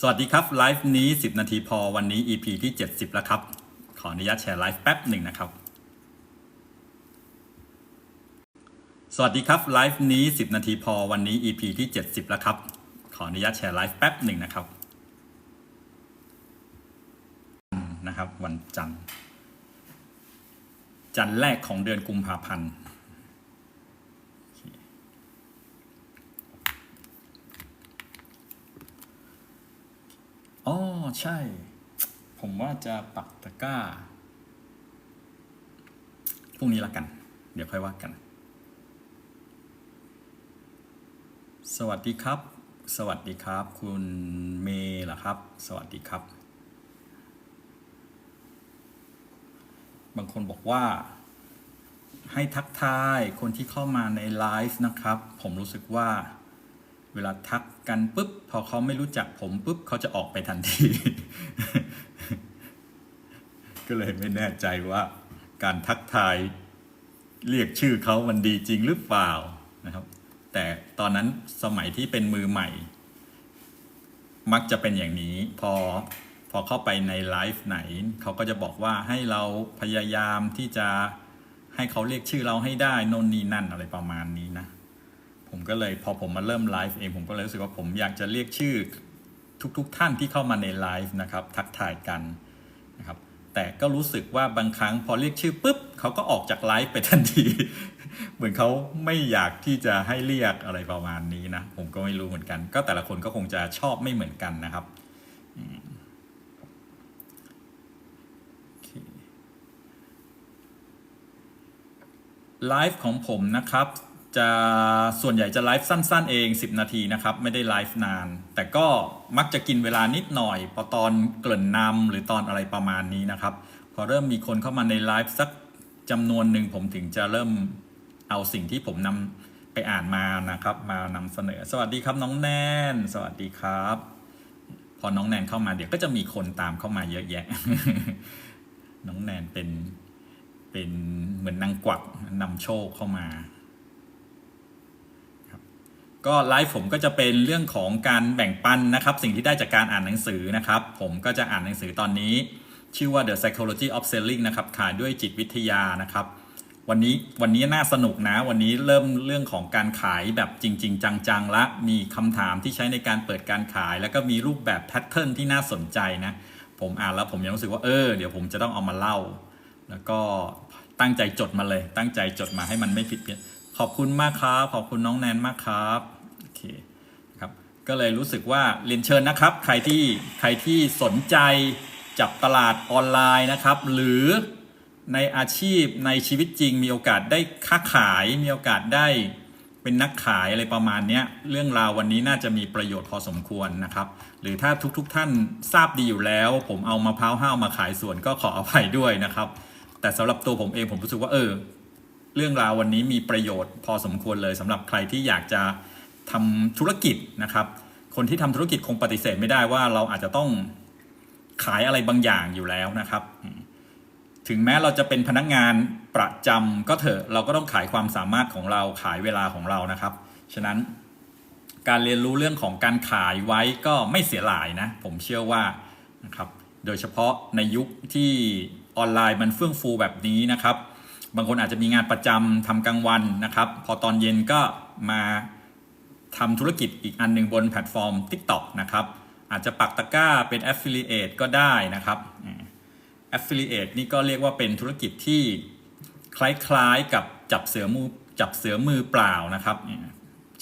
สวัสดีครับไลฟ์นี้ 10 นาทีพอวันนี้ EP ที่ 70 แล้วครับ ขออนุญาตแชร์ไลฟ์แป๊บหนึ่งนะครับ สวัสดีครับไลฟ์นี้ 10 นาทีพอวันนี้ EP ที่ 70 แล้วครับ ขออนุญาตแชร์ไลฟ์แป๊บหนึ่งนะครับนะครับ วันจันทร์จันทร์แรกของเดือนกุมภาพันธ์ อ๋อใช่ ผมว่าจะปักตะกร้าพรุ่งนี้ละกัน เดี๋ยวค่อยว่ากัน สวัสดีครับ สวัสดีครับ คุณเมย์เหรอครับ สวัสดีครับ บางคนบอกว่า ให้ทักทายคนที่เข้ามาในไลฟ์นะครับ ผมรู้สึกว่า เวลาทักกันปุ๊บพอเขาไม่รู้จักผมปุ๊บเขาจะออกไปทันที ก็เลยไม่แน่ใจว่า การทักทายเรียกชื่อเขามันดีจริงหรือเปล่านะครับ แต่ตอนนั้นสมัยที่เป็นมือใหม่ มักจะเป็นอย่างนี้ พอพอเข้าไปในไลฟ์ไหน เขาก็จะบอกว่าให้เราพยายามที่จะให้เขาเรียกชื่อเราให้ได้นนนี่นั่นอะไรประมาณนี้นะ ผมก็เลยพอผมมาเริ่มไลฟ์เองผมก็เลยรู้สึกว่าผมอยากจะเรียกชื่อทุกๆทท่านที่เข้ามาในไลฟ์นะครับทักทายกันนะครับแต่ก็รู้สึกว่าบางครั้งพอเรียกชื่อปุ๊บเขาก็ออกจากไลฟ์ไปทันที เหมือนเขาไม่อยากที่จะให้เรียกอะไรประมาณนี้นะ ผมก็ไม่รู้เหมือนกัน ก็แต่ละคนก็คงจะชอบไม่เหมือนกันนะครับไลฟ์ของผมนะครับ จะส่วนใหญ่จะไลฟ์สั้น ๆ เอง 10 นาทีนะครับ ไม่ได้ไลฟ์นาน แต่ก็มักจะกินเวลานิดหน่อยพอตอนเกริ่นนำหรือตอนอะไรประมาณนี้นะครับ พอเริ่มมีคนเข้ามาในไลฟ์สักจำนวนหนึ่งผมถึงจะเริ่มเอาสิ่งที่ผมนำไปอ่านมานะครับ มานำเสนอ สวัสดีครับน้องแนน สวัสดีครับ พอน้องแนนเข้ามาเดี๋ยวก็จะมีคนตามเข้ามาเยอะแยะ น้องแนนเป็นเป็นเหมือนนางกวักนำโชคเข้ามา ก็ไลฟ์ผมก็จะเป็นเรื่องของการแบ่งปันนะครับ สิ่งที่ได้จากการอ่านหนังสือนะครับ ผมก็จะอ่านหนังสือตอนนี้ ชื่อว่า The Psychology of Selling นะครับขายด้วยจิตวิทยานะครับ วันนี้วันนี้น่าสนุกนะ วันนี้เริ่มเรื่องของการขายแบบจริง ๆ จังๆ ละ มีคำถามที่ใช้ในการเปิดการขาย แล้วก็มีรูปแบบแพทเทิร์นที่น่าสนใจนะ ผมอ่านแล้วผมยังรู้สึกว่าเออเดี๋ยวผมจะต้องเอามาเล่า แล้วก็ตั้งใจจดมาเลย ตั้งใจจดมาให้มันไม่ผิดเพี้ยน ขอบคุณมากครับ ขอบคุณน้องแนนมากครับโอเคครับก็เลยรู้สึกว่าเรียนเชิญนะครับ ใครที่ใครที่สนใจจับตลาดออนไลน์นะครับ หรือในอาชีพในชีวิตจริงมีโอกาสได้ค้าขายมีโอกาสได้เป็นนักขายอะไรประมาณนี้เรื่องราววันนี้น่าจะมีประโยชน์พอสมควรนะครับ หรือถ้าทุกๆทท่านทราบดีอยู่แล้ว ผมเอามะพร้าวห้าวมาขายส่วนก็ขออภัยด้วยนะครับ แต่สำหรับตัวผมเองผมรู้สึกว่าเออ เรื่องราววันนี้มีประโยชน์พอสมควรเลยสำหรับใครที่อยากจะทำธุรกิจนะครับ คนที่ทำธุรกิจคงปฏิเสธไม่ได้ว่าเราอาจจะต้องขายอะไรบางอย่างอยู่แล้วนะครับ ถึงแม้เราจะเป็นพนักงานประจำก็เถอะเราก็ต้องขายความสามารถของเราขายเวลาของเรานะครับ ฉะนั้นการเรียนรู้เรื่องของการขายไว้ก็ไม่เสียหลายนะ ผมเชื่อว่านะครับ โดยเฉพาะในยุคที่ออนไลน์มันเฟื่องฟูแบบนี้นะครับ บางคนอาจจะมีงานประจำทำกลางวันนะครับ พอตอนเย็นก็มาทำธุรกิจอีกอันหนึ่งบนแพลตฟอร์ม TikTok นะครับ อาจจะปักตะกร้าเป็น Affiliate ก็ได้นะครับ Affiliate นี่ก็เรียกว่าเป็นธุรกิจที่คล้ายๆกับจับเสือมือจับเสือมือเปล่านะครับ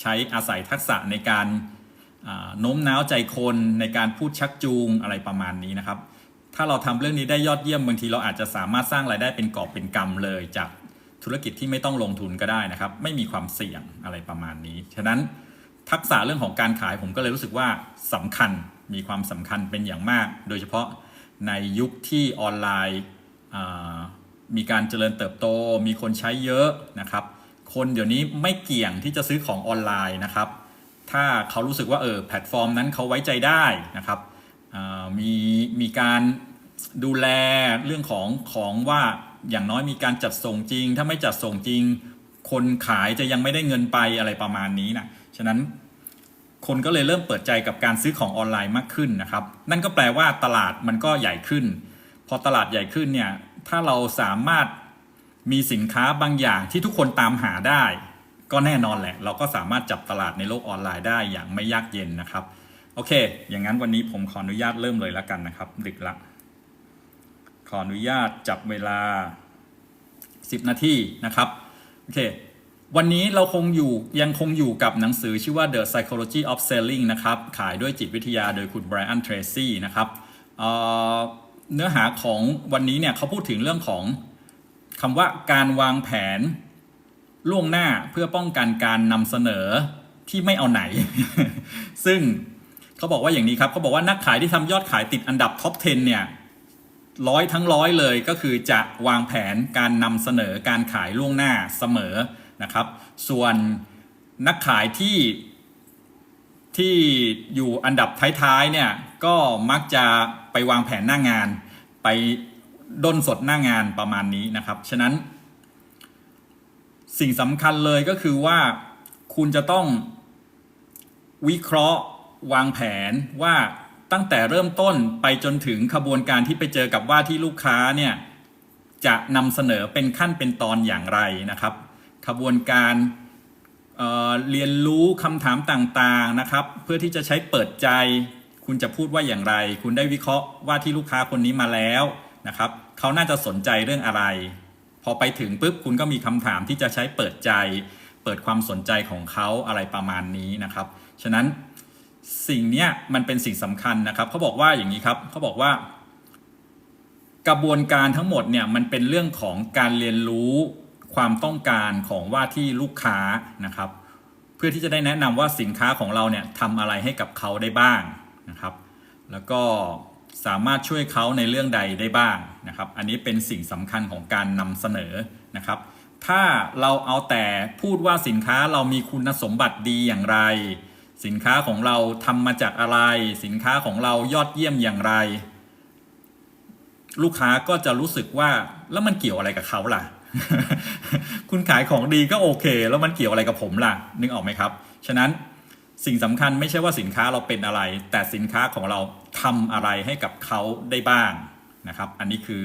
ใช้อาศัยทักษะในการโน้มน้าวใจคนในการพูดชักจูงอะไรประมาณนี้นะครับ ถ้าเราทำเรื่องนี้ได้ยอดเยี่ยมบางทีเราอาจจะสามารถสร้างรายได้เป็นกอบเป็นกำเลยจากธุรกิจที่ไม่ต้องลงทุนก็ได้นะครับ ไม่มีความเสี่ยงอะไรประมาณนี้ ฉะนั้นทักษะเรื่องของการขายผมก็เลยรู้สึกว่าสำคัญมีความสำคัญเป็นอย่างมาก โดยเฉพาะในยุคที่ออนไลน์มีการเจริญเติบโต มีคนใช้เยอะนะครับ คนเดี๋ยวนี้ไม่เกี่ยงที่จะซื้อของออนไลน์นะครับ ถ้าเขารู้สึกว่าเออแพลตฟอร์มนั้นเขาไว้ใจได้นะครับ มีมีการดูแลเรื่องของของว่าอย่างน้อยมีการจัดส่งจริง ถ้าไม่จัดส่งจริง คนขายจะยังไม่ได้เงินไปอะไรประมาณนี้นะฉะนั้นคนก็เลยเริ่มเปิดใจกับการซื้อของออนไลน์มากขึ้นนะครับ นั่นก็แปลว่าตลาดมันก็ใหญ่ขึ้น พอตลาดใหญ่ขึ้นเนี่ยถ้าเราสามารถมีสินค้าบางอย่างที่ทุกคนตามหาได้ ก็แน่นอนแหละ เราก็สามารถจับตลาดในโลกออนไลน์ได้อย่างไม่ยากเย็นนะครับ โอเค อย่างนั้นวันนี้ผมขออนุญาตเริ่มเลยแล้วกันนะครับ ดึกละ ขออนุญาตจับเวลา 10 นาทีนะครับ โอเค วันนี้เราคงอยู่ยังคงอยู่กับหนังสือชื่อว่า The Psychology of Selling นะครับ ขายด้วยจิตวิทยาโดยคุณไบรอันเทรซี่นะครับเเนื้อหาของวันนี้เนี่ยเขาพูดถึงเรื่องของคำว่าการวางแผนล่วงหน้าเพื่อป้องกันการนำเสนอที่ไม่เอาไหน ซึ่ง เขาบอกว่าอย่างนี้ครับเขาบอกว่านักขายที่ทำยอดขายติดอันดับท็อป 10 เนี่ยร้อยทั้งร้อยเลยก็คือจะวางแผนการนำเสนอการขายล่วงหน้าเสมอนะครับ ส่วนนักขายที่ที่อยู่อันดับท้ายๆเนี่ยก็มักจะไปวางแผนหน้างาน ไปด้นสดหน้างานประมาณนี้นะครับ ฉะนั้น สิ่งสำคัญเลยก็คือว่าคุณจะต้องวิเคราะห์ วางแผนว่าตั้งแต่เริ่มต้นไปจนถึงขบวนการที่ไปเจอกับว่าที่ลูกค้าเนี่ยจะนำเสนอเป็นขั้นเป็นตอนอย่างไรนะครับขบวนการเเรียนรู้คำถามต่างๆนะครับ เพื่อที่จะใช้เปิดใจ คุณจะพูดว่าอย่างไร คุณได้วิเคราะห์ว่าที่ลูกค้าคนนี้มาแล้วนะครับเขาน่าจะสนใจเรื่องอะไร พอไปถึงปุ๊บคุณก็มีคำถามที่จะใช้เปิดใจ เปิดความสนใจของเขาอะไรประมาณนี้นะครับ ฉะนั้น สิ่งนี้มันเป็นสิ่งสำคัญนะครับเขาบอกว่าอย่างนี้ครับเขาบอกว่า กระบวนการทั้งหมดเนี่ยมันเป็นเรื่องของการเรียนรู้ความต้องการของว่าที่ลูกค้านะครับ เพื่อที่จะได้แนะนำว่าสินค้าของเราเนี่ยทำอะไรให้กับเขาได้บ้างนะครับ แล้วก็สามารถช่วยเขาในเรื่องใดได้บ้างนะครับ อันนี้เป็นสิ่งสำคัญของการนำเสนอนะครับ ถ้าเราเอาแต่พูดว่าสินค้าเรามีคุณสมบัติดีอย่างไร สินค้าของเราทำมาจากอะไร สินค้าของเรายอดเยี่ยมอย่างไร ลูกค้าก็จะรู้สึกว่าแล้วมันเกี่ยวอะไรกับเขาล่ะ คุณขายของดีก็โอเค แล้วมันเกี่ยวอะไรกับผมล่ะ นึกออกไหมครับ ฉะนั้นสิ่งสำคัญไม่ใช่ว่าสินค้าเราเป็นอะไร แต่สินค้าของเราทำอะไรให้กับเขาได้บ้างนะครับ อันนี้คือ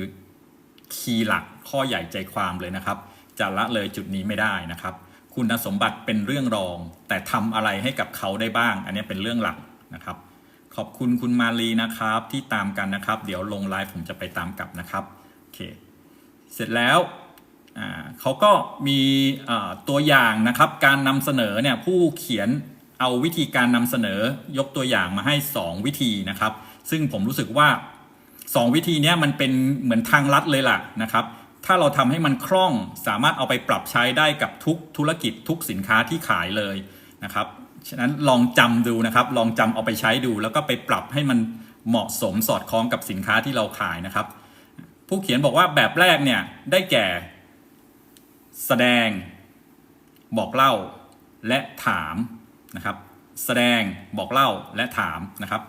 คีย์หลักข้อใหญ่ใจความเลยนะครับ จะละเลยจุดนี้ไม่ได้นะครับ คุณสมบัติเป็นเรื่องรอง แต่ทำอะไรให้กับเขาได้บ้าง อันนี้เป็นเรื่องหลักนะครับ ขอบคุณคุณมาลีนะครับที่ตามกันนะครับ เดี๋ยวลงไลฟ์ผมจะไปตามกลับนะครับโอเคเสร็จแล้วเขาก็มีตัวอย่างนะครับ การนำเสนอเนี่ยผู้เขียนเอาวิธีการนำเสนอยกตัวอย่างมาให้ 2 วิธีนะครับ ซึ่งผมรู้สึกว่า 2 วิธีนี้มันเป็นเหมือนทางลัดเลยล่ะนะครับ ถ้าเราทำให้มันคล่อง สามารถเอาไปปรับใช้ได้กับทุกธุรกิจทุกสินค้าที่ขายเลยนะครับ ฉะนั้นลองจำดูนะครับ ลองจำเอาไปใช้ดู แล้วก็ไปปรับให้มันเหมาะสมสอดคล้องกับสินค้าที่เราขายนะครับ ผู้เขียนบอกว่าแบบแรกเนี่ยได้แก่ แสดง บอกเล่าและถามนะครับ แสดงบอกเล่าและถามนะครับ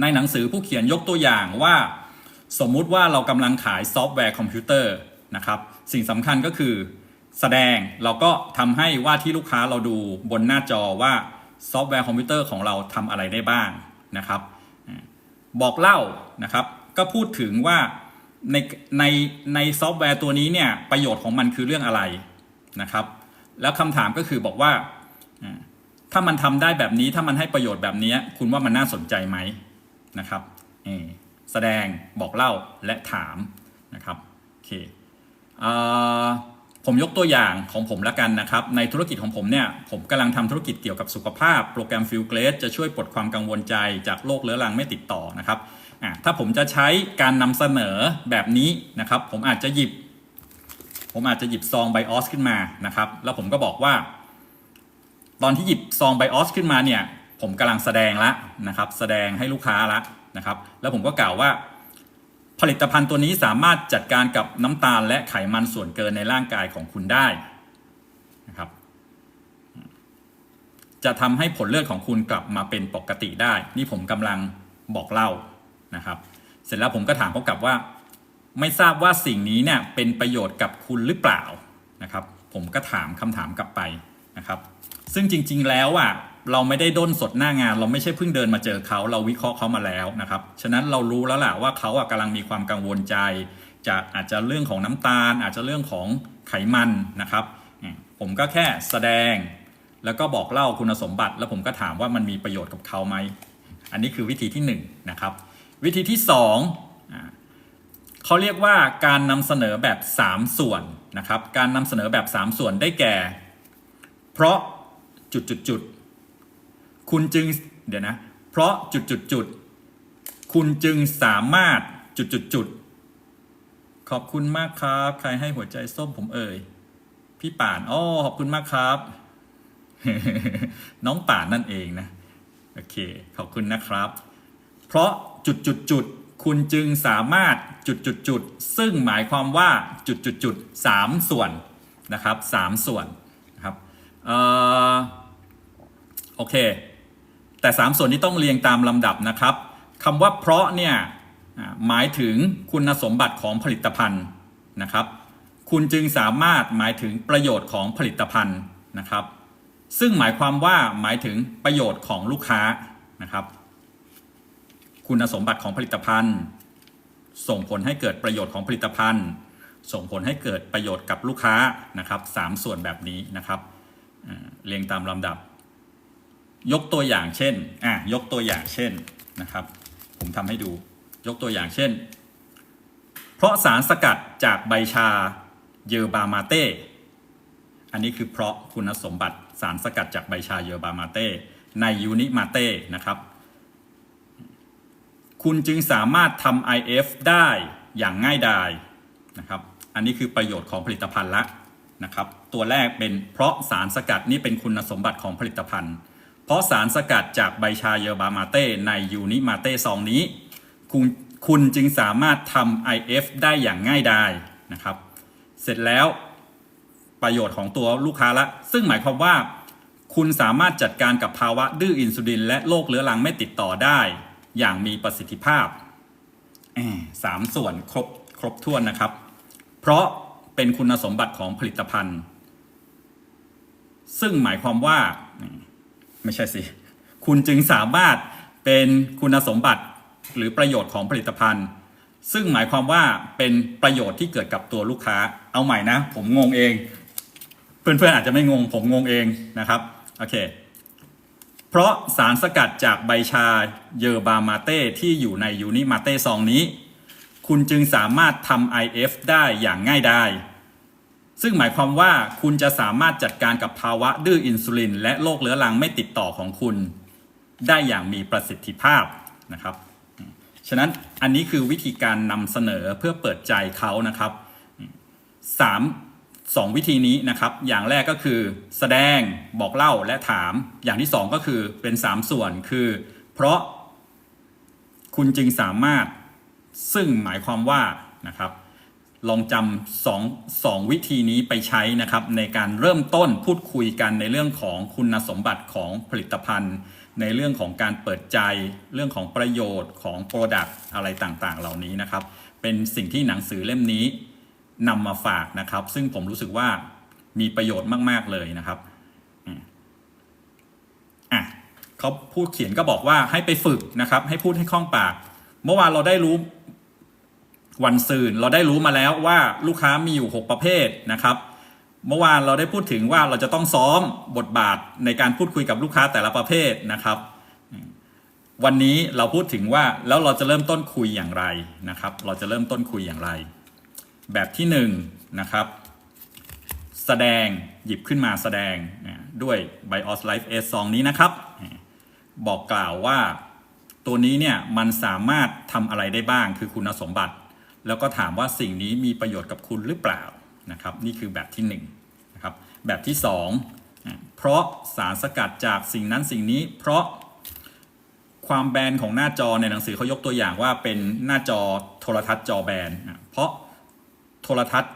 ในหนังสือผู้เขียนยกตัวอย่างว่า สมมุติว่าเรากำลังขายซอฟต์แวร์คอมพิวเตอร์นะครับ สิ่งสำคัญก็คือแสดงเราก็ทำให้ว่าที่ลูกค้าเราดูบนหน้าจอว่าซอฟต์แวร์คอมพิวเตอร์ของเราทำอะไรได้บ้างนะครับ บอกเล่านะครับ ก็พูดถึงว่าในในในซอฟต์แวร์ตัวนี้เนี่ยประโยชน์ของมันคือเรื่องอะไรนะครับ แล้วคำถามก็คือบอกว่าถ้ามันทำได้แบบนี้ถ้ามันให้ประโยชน์แบบนี้คุณว่ามันน่าสนใจไหมนะครับเอ แสดงบอกเล่าและถามนะครับโอเคผมยกตัวอย่างของผมละกันนะครับ ในธุรกิจของผมเนี่ย ผมกำลังทำธุรกิจเกี่ยวกับสุขภาพ โปรแกรมฟิลเกรสจะช่วยปลดความกังวลใจจากโรคเรื้อรังไม่ติดต่อนะครับถ้าผมจะใช้การนำเสนอแบบนี้นะครับ ผมอาจจะหยิบ ผมอาจจะหยิบซองไบออสขึ้นมานะครับ แล้วผมก็บอกว่า ตอนที่หยิบซองไบออสขึ้นมาเนี่ย ผมกำลังแสดงละนะครับ แสดงให้ลูกค้าละ นะครับ แล้วผมก็กล่าวว่า ผลิตภัณฑ์ตัวนี้สามารถจัดการกับน้ำตาลและไขมันส่วนเกินในร่างกายของคุณได้นะครับ จะทำให้ผลเลือดของคุณกลับมาเป็นปกติได้ นี่ผมกำลังบอกเล่านะครับ เสร็จแล้วผมก็ถามเขากลับว่า ไม่ทราบว่าสิ่งนี้เนี่ยเป็นประโยชน์กับคุณหรือเปล่านะครับ ผมก็ถามคำถามกลับไปนะครับ ซึ่งจริง ๆ แล้วอะ เราไม่ได้ด้นสดหน้างาน เราไม่ใช่เพิ่งเดินมาเจอเขา เราวิเคราะห์เขามาแล้วนะครับ ฉะนั้นเรารู้แล้วแหละว่าเขาอะกำลังมีความกังวลใจ จะอาจจะเรื่องของน้ำตาล อาจจะเรื่องของไขมันนะครับ ผมก็แค่แสดง แล้วก็บอกเล่าคุณสมบัติ แล้วผมก็ถามว่ามันมีประโยชน์กับเขาไหม อันนี้คือวิธีที่1นงนะครับ วิธีที่2อ่าเขาเรียกว่าการนำเสนอแบบ 3 ส่วนนะครับ การนำเสนอแบบ 3 ส่วนได้แก่ เพราะจุดจุดจุด คุณจึงเดี๋ยวนะ เพราะจุดจุดจุดคุณจึงสามารถจุดจุดจุดขอบคุณมากครับ ใครให้หัวใจส้มผมเอ่ย พี่ป่านอ้อขอบคุณมากครับ น้องป่านนั่นเองนะ โอเค ขอบคุณนะครับ เพราะจุดจุดจุดคุณจึงสามารถจุดจุดจุดซึ่งหมายความว่าจุดจุดจุดสามส่วนนะครับสามส่วนนะครับเอ่อโอเค แต่สามส่วนนี้ต้องเรียงตามลำดับนะครับคำว่าเพราะเนี่ยหมายถึงคุณสมบัติของผลิตภัณฑ์นะครับ คุณจึงสามารถหมายถึงประโยชน์ของผลิตภัณฑ์นะครับ ซึ่งหมายความว่าหมายถึงประโยชน์ของลูกค้านะครับ คุณสมบัติของผลิตภัณฑ์ ส่งผลให้เกิดประโยชน์ของผลิตภัณฑ์ ส่งผลให้เกิดประโยชน์กับลูกค้านะครับสามส่วนแบบนี้นะครับเรียงตามลำดับ ยกตัวอย่างเช่นอะยกตัวอย่างเช่นนะครับ ผมทำให้ดูยกตัวอย่างเช่น เพราะสารสกัดจากใบชาเยอบามาเต้อันนี้คือเพราะคุณสมบัติสารสกัดจากใบชาเยอบามาเต้ในยูนิมาเต้นะครับ คุณจึงสามารถทำ IF ได้อย่างง่ายดายนะครับ อันนี้คือประโยชน์ของผลิตภัณฑ์ละนะครับ ตัวแรกเป็นเพราะสารสกัดนี่เป็นคุณสมบัติของผลิตภัณฑ์ ราะสารสกัดจากใบชาเยอร์บามาเต้ในยูนิมาเต้ซองนี้ คุณคุณจึงสามารถทำ IF ได้อย่างง่ายดายนะครับ เสร็จแล้วประโยชน์ของตัวลูกค้าละ ซึ่งหมายความว่า คุณสามารถจัดการกับภาวะดื้ออินซูลิน และโรคเรื้อรังไม่ติดต่อได้ อย่างมีประสิทธิภาพสามส่วนครบครบถ้วนนะครับ เพราะเป็นคุณสมบัติของผลิตภัณฑ์ ซึ่งหมายความว่า ไม่ใช่สิ คุณจึงสามารถเป็นคุณสมบัติหรือประโยชน์ของผลิตภัณฑ์ ซึ่งหมายความว่าเป็นประโยชน์ที่เกิดกับตัวลูกค้า เอาใหม่นะ ผมงงเอง เพื่อนๆอาจจะไม่งง ผมงงเองนะครับ โอเค เพราะสารสกัดจากใบชาเยอร์บามาเต้ที่อยู่ในยูนิมาเต้ซองนี้ คุณจึงสามารถทำ IF ได้อย่างง่ายดาย ซึ่งหมายความว่าคุณจะสามารถจัดการกับภาวะดื้ออินซูลิน และโรคเรื้อรังไม่ติดต่อของคุณ ได้อย่างมีประสิทธิภาพนะครับ ฉะนั้นอันนี้คือวิธีการนำเสนอเพื่อเปิดใจเขานะครับสามสองวิธีนี้นะครับ อย่างแรกก็คือแสดงบอกเล่าและถาม อย่างที่สองก็คือเป็นสามส่วนคือ เพราะคุณจึงสามารถซึ่งหมายความว่านะครับ ลองจำสองสองวิธีนี้ไปใช้นะครับ ในการเริ่มต้นพูดคุยกันในเรื่องของคุณสมบัติของผลิตภัณฑ์ ในเรื่องของการเปิดใจ เรื่องของประโยชน์ของ Product อะไรต่างๆ เหล่านี้นะครับ เป็นสิ่งที่หนังสือเล่มนี้นำมาฝากนะครับ ซึ่งผมรู้สึกว่ามีประโยชน์มาก ๆ เลยนะครับอะเขาพูดเขียนก็บอกว่าให้ไปฝึกนะครับ ให้พูดให้คล่องปาก เมื่อวานเราได้รู้ วันซืนเราได้รู้มาแล้วว่าลูกค้ามีอยู่ 6 ประเภทนะครับ เมื่อวานเราได้พูดถึงว่าเราจะต้องซ้อมบทบาทในการพูดคุยกับลูกค้าแต่ละประเภทนะครับ วันนี้เราพูดถึงว่าแล้วเราจะเริ่มต้นคุยอย่างไรนะครับ เราจะเริ่มต้นคุยอย่างไร แบบที่1นงนะครับ แสดงหยิบขึ้นมาแสดงด้วย BIOS Life S ซองนี้นะครับ บอกกล่าวว่าตัวนี้เนี่ยมันสามารถทำอะไรได้บ้างคือคุณสมบัติ แล้วก็ถามว่าสิ่งนี้มีประโยชน์กับคุณหรือเปล่านะครับ นี่คือแบบที่1นงนะครับแบบที่2อะเพราะสารสกัดจากสิ่งนั้นสิ่งนี้ เพราะความแบนของหน้าจอในหนังสือเขายกตัวอย่างว่าเป็นหน้าจอโทรทัศน์จอแบนเพราะโทรทัศน์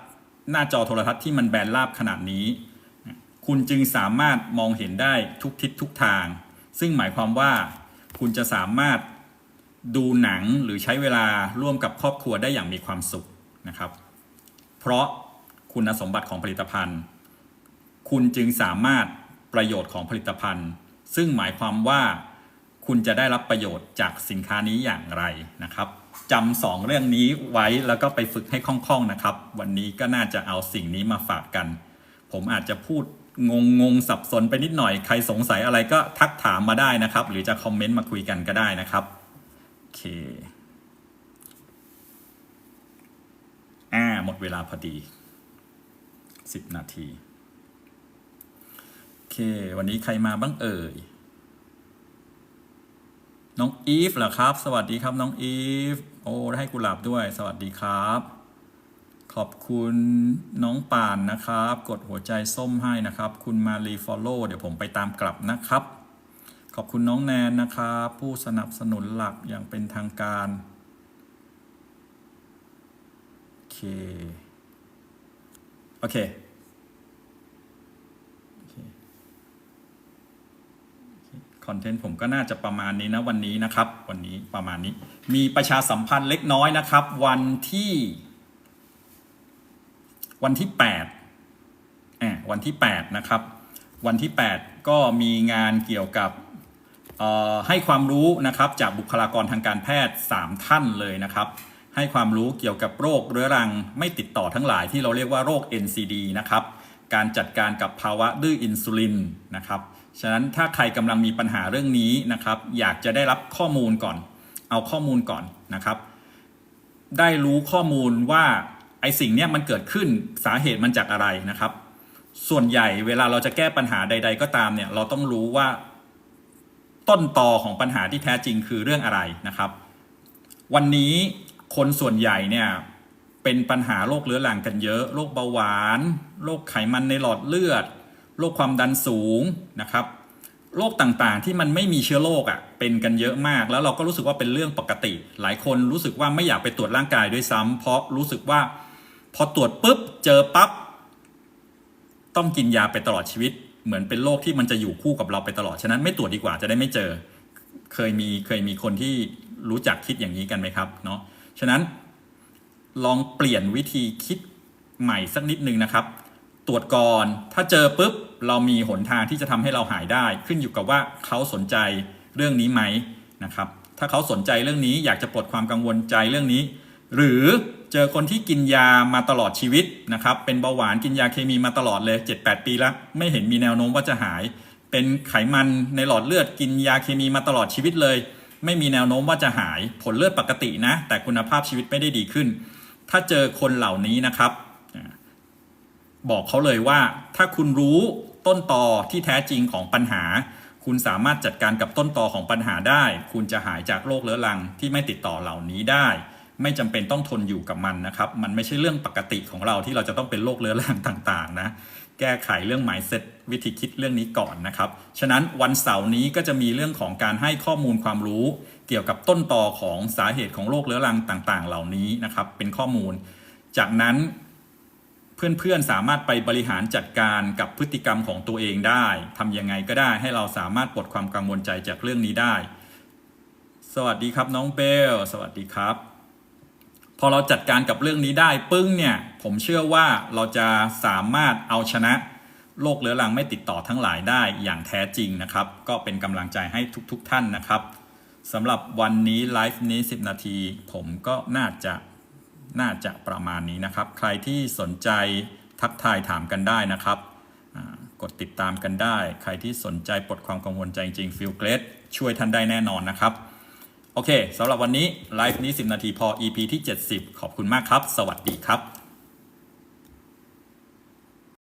หน้าจอโทรทัศน์ที่มันแบนราบขนาดนี้ คุณจึงสามารถมองเห็นได้ทุกทิศทุกทาง ซึ่งหมายความว่าคุณจะสามารถ ดูหนังหรือใช้เวลาร่วมกับครอบครัวได้อย่างมีความสุขนะครับ เพราะคุณสมบัติของผลิตภัณฑ์ คุณจึงสามารถประโยชน์ของผลิตภัณฑ์ ซึ่งหมายความว่าคุณจะได้รับประโยชน์จากสินค้านี้อย่างไรนะครับจำสองเรื่องนี้ไว้แล้วก็ไปฝึกให้คล่องๆนะครับ วันนี้ก็น่าจะเอาสิ่งนี้มาฝากกัน ผมอาจจะพูดงงงๆสับสนไปนิดหน่อย ใครสงสัยอะไรก็ทักถามมาได้นะครับ หรือจะคอมเมนต์มาคุยกันก็ได้นะครับ เค อ่า หมดเวลาพอดีสิบนาที โอเค วันนี้ใครมาบ้างเอ่ย น้องอีฟเหรอครับ สวัสดีครับน้องอีฟ โอ้ได้ให้กุหลาบด้วย สวัสดีครับขอบคุณน้องป่านนะครับ กดหัวใจส้มให้นะครับ คุณมารีฟอลโล่เดี๋ยวผมไปตามกลับนะครับ ขอบคุณน้องแนนนะครับผู้สนับสนุนหลักอย่างเป็นทางการโอเคโอเคคอนเทนต์ผมก็น่าจะประมาณนี้นะวันนี้นะครับ วันนี้ประมาณนี้ มีประชาสัมพันธ์เล็กน้อยนะครับ วันที่ วันที่8อ่าวันที่ 8 นะครับ วันที่ 8 ก็มีงานเกี่ยวกับ ให้ความรู้นะครับจากบุคลากรทางการแพทย์ 3 ท่านเลยนะครับ ให้ความรู้เกี่ยวกับโรคเรื้อรังไม่ติดต่อทั้งหลายที่เราเรียกว่าโรค NCD นะครับ การจัดการกับภาวะดื้ออินซูลินนะครับ ฉะนั้นถ้าใครกำลังมีปัญหาเรื่องนี้นะครับ อยากจะได้รับข้อมูลก่อน เอาข้อมูลก่อนนะครับ ได้รู้ข้อมูลว่าไอสิ่งนี้มันเกิดขึ้นสาเหตุมันจากอะไรนะครับ ส่วนใหญ่เวลาเราจะแก้ปัญหาใด ๆ ก็ตามเนี่ยเราต้องรู้ว่า ต้นตอของปัญหาที่แท้จริงคือเรื่องอะไรนะครับ วันนี้คนส่วนใหญ่เนี่ยเป็นปัญหาโรคเรื้อรังกันเยอะโรคเบาหวานโรคไขมันในหลอดเลือดโรคความดันสูงนะครับโรคต่างๆที่มันไม่มีเชื้อโรคอะ่ะเป็นกันเยอะมาก แล้วเราก็รู้สึกว่าเป็นเรื่องปกติ หลายคนรู้สึกว่าไม่อยากไปตรวจร่างกายด้วยซ้ำเพราะรู้สึกว่า พอตรวจปุ๊บเจอปั๊บต้องกินยาไปตลอดชีวิต เหมือนเป็นโรคที่มันจะอยู่คู่กับเราไปตลอด ฉะนั้นไม่ตรวจดีกว่าจะได้ไม่เจอ เคยมีเคยมีคนที่รู้จักคิดอย่างนี้กันไหมครับเนาะ ฉะนั้นลองเปลี่ยนวิธีคิดใหม่สักนิดนึงนะครับ ตรวจก่อนถ้าเจอปุ๊บเรามีหนทางที่จะทำให้เราหายได้ ขึ้นอยู่กับว่าเขาสนใจเรื่องนี้ไหมนะครับ ถ้าเขาสนใจเรื่องนี้อยากจะปลดความกังวลใจเรื่องนี้ หรือ เจอคนที่กินยามาตลอดชีวิตนะครับ เป็นเบาหวานกินยาเคมีมาตลอดเลย 7-8 ปีแล้ว ไม่เห็นมีแนวโน้มว่าจะหาย เป็นไขมันในหลอดเลือดกินยาเคมีมาตลอดชีวิตเลย ไม่มีแนวโน้มว่าจะหาย ผลเลือดปกตินะ แต่คุณภาพชีวิตไม่ได้ดีขึ้น ถ้าเจอคนเหล่านี้นะครับ บอกเขาเลยว่า ถ้าคุณรู้ต้นตอที่แท้จริงของปัญหา คุณสามารถจัดการกับต้นตอของปัญหาได้ คุณจะหายจากโรคเรื้อรังที่ไม่ติดต่อเหล่านี้ได้ ไม่จำเป็นต้องทนอยู่กับมันนะครับ มันไม่ใช่เรื่องปกติของเราที่เราจะต้องเป็นโรคเรื้อรังต่างๆ นะ แก้ไขเรื่องหมายเซตวิธีคิดเรื่องนี้ก่อนนะครับ ฉะนั้นวันเสาร์นี้ก็จะมีเรื่องของการให้ข้อมูลความรู้ เกี่ยวกับต้นตอของสาเหตุของโรคเรื้อรังต่าง ๆ เหล่านี้นะครับ เป็นข้อมูล จากนั้นเพื่อนๆ สามารถไปบริหารจัดการกับพฤติกรรมของตัวเองได้ ทำยังไงก็ได้ให้เราสามารถปลดความกังวลใจจากเรื่องนี้ได้ สวัสดีครับน้องเบล สวัสดีครับ พอเราจัดการกับเรื่องนี้ได้ปึ้งเนี่ย ผมเชื่อว่าเราจะสามารถเอาชนะโรคเรื้อรังไม่ติดต่อทั้งหลายได้อย่างแท้จริงนะครับ ก็เป็นกำลังใจให้ทุกๆทท่านนะครับสำหรับวันนี้ไลฟ์นี้ 10 นาที ผมก็น่าจะน่าจะประมาณนี้นะครับ ใครที่สนใจทักทายถามกันได้นะครับกดติดตามกันได้ ใครที่สนใจปลดความกังวลใจจริงฟิลเกรดช่วยท่านได้แน่นอนนะครับ โอเคสำหรับวันนี้ไลฟ์นี้ 10 นาทีพอ EP ที่ 70 ขอบคุณมากครับ สวัสดีครับ